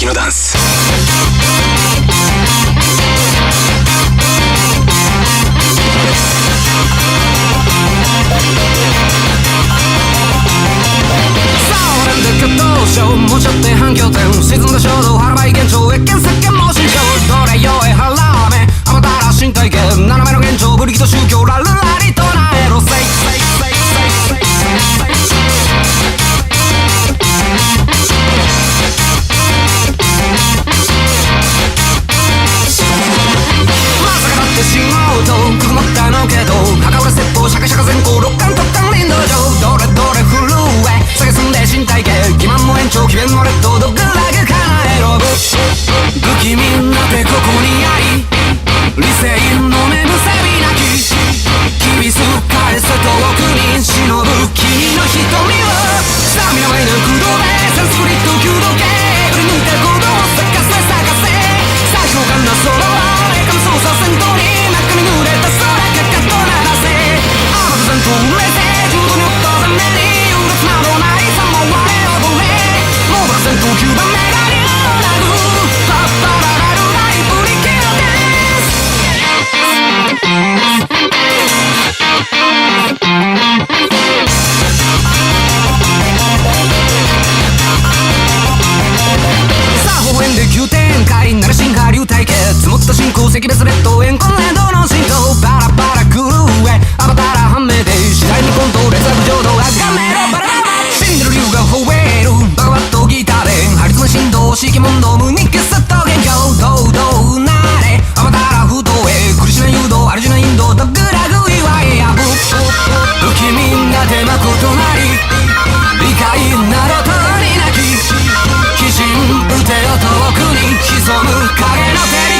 撃のダンス。もちょって反響点沈んだ衝動腹ばい現状越見石鹸盲信をどれよえ腹めあまたら身体験斜めの現状ブリキと宗教ラルラ君席別ベッド円コンレードの振動バラバラ狂えアバターはめで次第に今度レザー浄土あがめろバラバラ死んでる流が吠えるバワッとギターで破裂の振動敷物の無に消すと現状堂々うなれアバター不動へ苦しめ誘導あるじナインドドグラグイワイアブ不気味な手間異なり理解などとになき鬼神打てよ遠くに潜む影の手に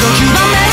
Don't you know me?